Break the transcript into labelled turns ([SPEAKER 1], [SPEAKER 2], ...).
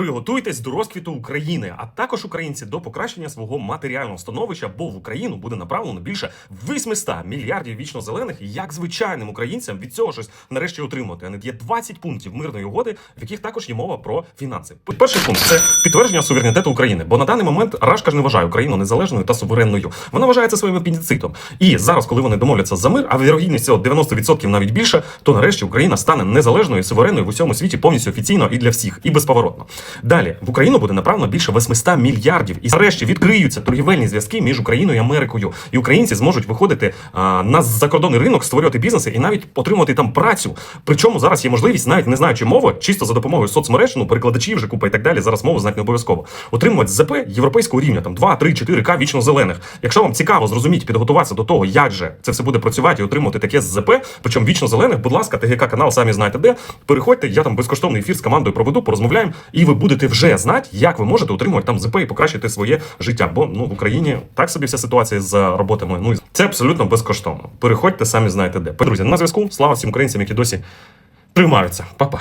[SPEAKER 1] Приготуйтесь до розквіту України, а також українці до покращення свого матеріального становища, бо в Україну буде направлено більше 800 мільярдів вічно зелених. Як звичайним українцям від цього щось нарешті отримати. А не є 20 пунктів мирної угоди, в яких також є мова про фінанси. Перший пункт це підтвердження суверенітету України. Бо на даний момент Рашка ж не вважає Україну незалежною та суверенною. Вона вважає це своїм апендицитом. І зараз, коли вони домовляться за мир, а вірогідність цього 90% навіть більше, то нарешті Україна стане незалежною і суверенною в усьому світі повністю офіційно і для всіх, і безповоротно. Далі в Україну буде направлено більше 800 мільярдів, і нарешті відкриються торгівельні зв'язки між Україною і Америкою. І українці зможуть виходити а, на закордонний ринок, створювати бізнеси і навіть отримувати там працю. Причому зараз є можливість, навіть не знаючи мови, чисто за допомогою соцмереж, ну перекладачів вже купа і так далі. Зараз мову знати не обов'язково. Отримувати ЗП європейського рівня, там 2, 3, 4 К вічно зелених. Якщо вам цікаво зрозуміти, підготуватися до того, як же це все буде працювати і отримувати таке ЗП, причому вічно зелених, будь ласка, ТГК канал, самі знаєте де. Переходьте, я там безкоштовний ефір з командою проведу, порозмовляємо, і ви будете вже знати, як ви можете отримувати там ЗП і покращити своє життя. Бо ну в Україні так собі вся ситуація з роботами. Ну і це абсолютно безкоштовно. Переходьте, самі знаєте де. Друзі, на зв'язку. Слава всім українцям, які досі тримаються. Па-па.